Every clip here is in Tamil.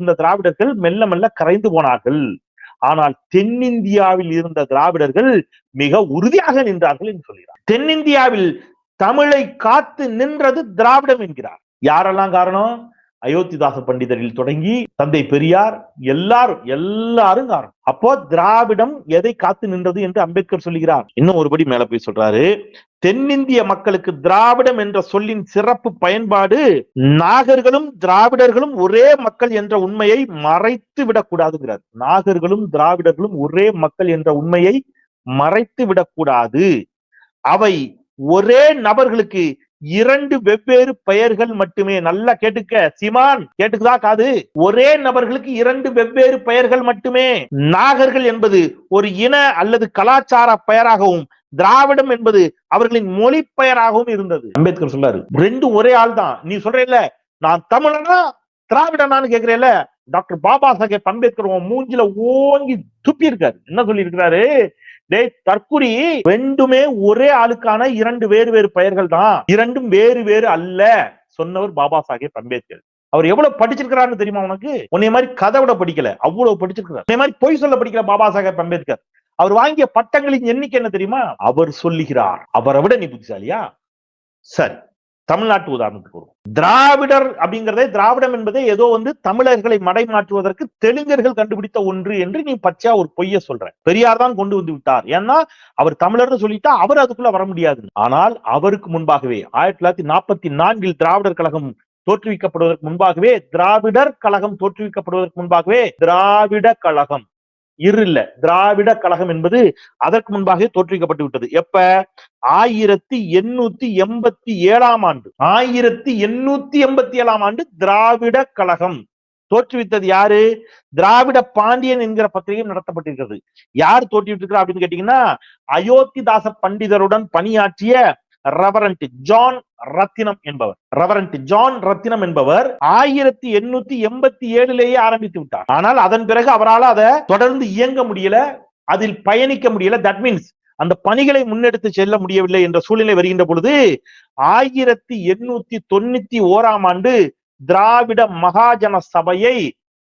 இருந்த திராவிடர்கள் மெல்ல மெல்ல கரைந்து போனார்கள். ஆனால் தென்னிந்தியாவில் இருந்த திராவிடர்கள் மிக உறுதியாக நின்றார்கள் என்று சொல்கிறார். தென்னிந்தியாவில் தமிழை காத்து நின்றது திராவிடம் என்கிறார். யாரெல்லாம் காரணம்? அயோத்திதாச பண்டிதரில் தொடங்கி தந்தை பெரியார் எல்லாரும் எல்லாரும் காரணம். அப்போ திராவிடம் எதை காத்து நின்றது என்று அம்பேத்கர் சொல்லுகிறார். இன்னும் ஒருபடி மேல போய் சொல்றாரு. தென்னிந்திய மக்களுக்கு திராவிடம் என்ற சொல்லின் சிறப்பு பயன்பாடு நாகர்களும் திராவிடர்களும் ஒரே மக்கள் என்ற உண்மையை மறைத்து விடக்கூடாதுங்கிறார். நாகர்களும் திராவிடர்களும் ஒரே மக்கள் என்ற உண்மையை மறைத்து விடக்கூடாது. அவை ஒரே நபர்களுக்கு இரண்டு வெவ்வேறு பெயர்கள் மட்டுமே. நல்லா கேட்டுக்க. சிமான் கேட்டுக்குதா காது? ஒரே நபர்களுக்கு இரண்டு வெவ்வேறு பெயர்கள் மட்டுமே. நாகர்கள் என்பது ஒரு இன அல்லது கலாச்சார பெயராகவும் திராவிடம் என்பது அவர்களின் மொழி பெயராகவும் இருந்தது. அம்பேத்கர் சொல்றாரு ரெண்டு ஒரே ஆள் தான். நீ சொல்றேல்ல நான் தமிழனா திராவிடனான்னு கேக்குறேல்ல டாக்டர் பாபா சாஹேப் அம்பேத்கர் மூஞ்சில ஓங்கி துப்பி இருக்காரு என்ன சொல்லி இருக்கிறாரு டே தற்குறி ரெண்டுமே ஒரே ஆளுக்கான இரண்டு வேறு வேறு பெயர்கள் தான் இரண்டும் வேறு வேறு அல்ல சொன்னவர் பாபா சாஹேப் அம்பேத்கர். அவர் எவ்வளவு படிச்சிருக்கிறாருன்னு தெரியுமா உனக்கு? உன்னை மாதிரி கதை விட படிக்கல. அவ்வளவு படிச்சிருக்கிறார். உன்னை மாதிரி பொய் சொல்ல படிக்கல பாபா சாஹேப் அம்பேத்கர். அவர் வாங்கிய பட்டங்களின் எண்ணிக்கை என்ன தெரியுமா? அவர் சொல்லுகிறார். அவரை விட நீ புத்திசாலியா? சரி. தமிழ்நாட்டு உதாரணத்துக்கு வருவோம். திராவிடர் அப்படிங்கறதே திராவிடம் என்பதே ஏதோ வந்து தமிழர்களை மடைமாற்றுவதற்கு தெலுங்கர்கள் கண்டுபிடித்த ஒன்று என்று நீ பச்சையா ஒரு பொய்ய சொல்ற. பெரியார் தான் கொண்டு வந்து விட்டார். ஏன்னா அவர் தமிழர்னு சொல்லிட்டா அவர் அதுக்குள்ள வர முடியாது. ஆனால் அவருக்கு முன்பாகவே ஆயிரத்தி தொள்ளாயிரத்தி நாற்பத்தி நான்கில் திராவிடர் கழகம் தோற்றுவிக்கப்படுவதற்கு முன்பாகவே திராவிடர் கழகம் தோற்றுவிக்கப்படுவதற்கு முன்பாகவே திராவிட கழகம் இரு இல்ல திராவிட கழகம் என்பது அதற்கு முன்பாகவே தோற்றுவிக்கப்பட்டு விட்டது. எப்ப? ஆயிரத்தி எண்ணூத்தி எண்பத்தி ஏழாம் ஆண்டு. ஆயிரத்தி எண்ணூத்தி எண்பத்தி ஏழாம் ஆண்டு திராவிட கழகம் தோற்றுவித்தது யாரு? திராவிட பாண்டியன் என்கிற பத்திரிகையும் நடத்தப்பட்டிருக்கிறது. யார் தோற்றுவிட்டிருக்கிறார் அப்படின்னு கேட்டீங்கன்னா அயோத்திதாச பண்டிதருடன் பணியாற்றிய ரெவரண்ட் ஜான் ரத்தினம் என்பவர். ரெவரண்ட் ஜான் ரத்தினம் என்பவர் ஆயிரத்தி எண்ணூத்தி எண்பத்தி ஏழுலேயே ஆரம்பித்து விட்டார். ஆனால் அதன் பிறகு அவரால் அதை தொடர்ந்து இயங்க முடியல அதில் பயணிக்க முடியல. தட் மீன்ஸ் அந்த பணிகளை முன்னெடுத்து செல்ல முடியவில்லை என்ற சூழ்நிலை வருகின்ற பொழுது ஆயிரத்தி எண்ணூத்தி தொண்ணூத்தி ஓராம் ஆண்டு திராவிட மகாஜன சபையை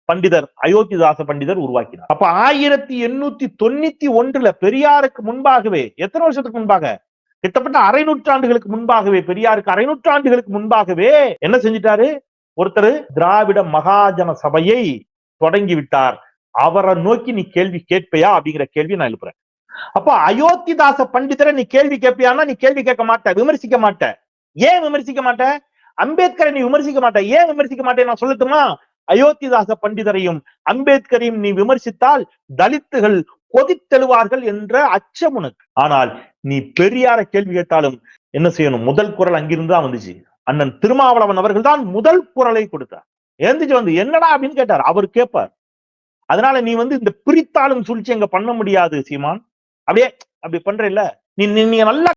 பண்டிதர் அயோத்திதாச பண்டிதர் உருவாக்கினார். அப்ப ஆயிரத்தி எண்ணூத்தி தொண்ணூத்தி ஒன்றுல பெரியாருக்கு முன்பாகவே எத்தனை வருஷத்துக்கு முன்பாக? கிட்டத்தட்ட அரை நூற்றாண்டுகளுக்கு முன்பாகவே பெரியாருக்கு அரை நூற்றாண்டுகளுக்கு முன்பாகவே என்ன செஞ்சிட்டாரு? ஒருத்தர் திராவிட மகாஜன சபையை தொடங்கி விட்டார் அவரை நோக்கி நீ கேள்வி கேட்பையா அப்படிங்கிற கேள்வி நான் எழுப்புறேன். அப்ப அயோத்திதாச பண்டிதரை நீ கேள்வி கேட்பியான்னா நீ கேள்வி கேட்க மாட்ட விமர்சிக்க மாட்ட. ஏன் விமர்சிக்க மாட்ட? அம்பேத்கரை நீ விமர்சிக்க மாட்ட. ஏன் விமர்சிக்க மாட்டேன் நான் சொல்லட்டுமா? அயோத்திதாச பண்டிதரையும் அம்பேத்கரையும் நீ விமர்சித்தால் தலித்துகள் கொதித்தெழுவார்கள் என்ற அச்சம் உனக்கு. ஆனால் நீ பெரியார கேள்வி கேட்டாலும் என்ன செய்யணும்? முதல் குரல் அங்கிருந்து தான் வந்துச்சு. அண்ணன் திருமாவளவன் அவர்கள் தான் முதல் குரலை கொடுத்தார். எழுந்துச்சு வந்து என்னடா? அப்படின்னு கேட்டார். அவர் கேட்பார். அதனால நீ வந்து இந்த பிரித்தாளும் சூழ்ச்சி அங்க பண்ண முடியாது சீமான். அப்படியே அப்படி பண்ற இல்ல நீ நீ- நீங்க நல்லா